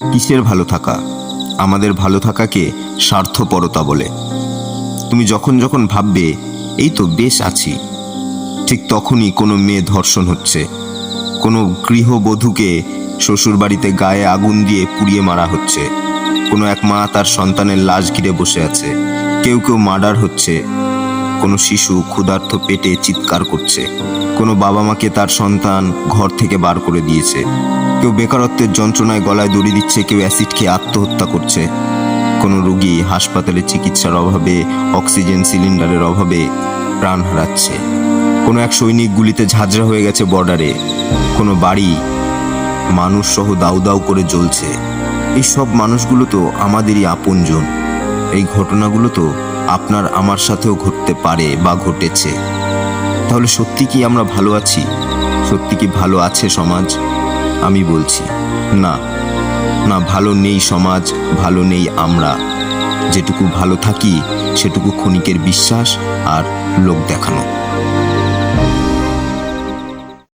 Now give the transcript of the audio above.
কিসের ভালো থাকা? আমাদের ভালো থাকাকে স্বার্থপরতা বলে। তুমি যখন যখন ভাববে, এই তো বেশ আছি। ঠিক তখনই কোনো মেয়ে ধর্ষণ হচ্ছে। কোনো গৃহবধূকে শ্বশুরবাড়িতে গায়ে আগুন দিয়ে পুড়িয়ে মারা হচ্ছে। কোনো এক মা তার সন্তানের লাশ ঘিরে বসে আছে। কেউ কেউ মার্ডার হচ্ছে। কোনো শিশু ক্ষুধার্ত পেটে চিৎকার করছে। কোনো বাবা মাকে তার সন্তান ঘর থেকে বার করে দিয়েছে। কেউ বেকারত্বের যন্ত্রণায় গলায় দড়ি দিচ্ছে, কেউ অ্যাসিড খেয়ে আত্মহত্যা করছে। কোনো রোগী হাসপাতালে চিকিৎসার অভাবে, অক্সিজেন সিলিন্ডারের অভাবে প্রাণ হারাচ্ছে। কোনো এক সৈনিক গুলিতে ঝাঁঝরা হয়ে গেছে বর্ডারে। কোনো বাড়ি মানুষ সহ দাউ দাউ করে জ্বলছে। এই সব মানুষগুলো তো আমাদেরই আপনজন। এই ঘটনাগুলো তো আপনার আমার সাথেও ঘটতে পারে বা ঘটেছে। তাহলে সত্যি কি আমরা ভালো আছি? সত্যি কি ভালো আছে সমাজ? আমি বলছি, না। না, ভালো নেই সমাজ, ভালো নেই আমরা। যেটুকু ভালো থাকি, সেটুকু ক্ষণিকের বিশ্বাস আর লোক দেখানো।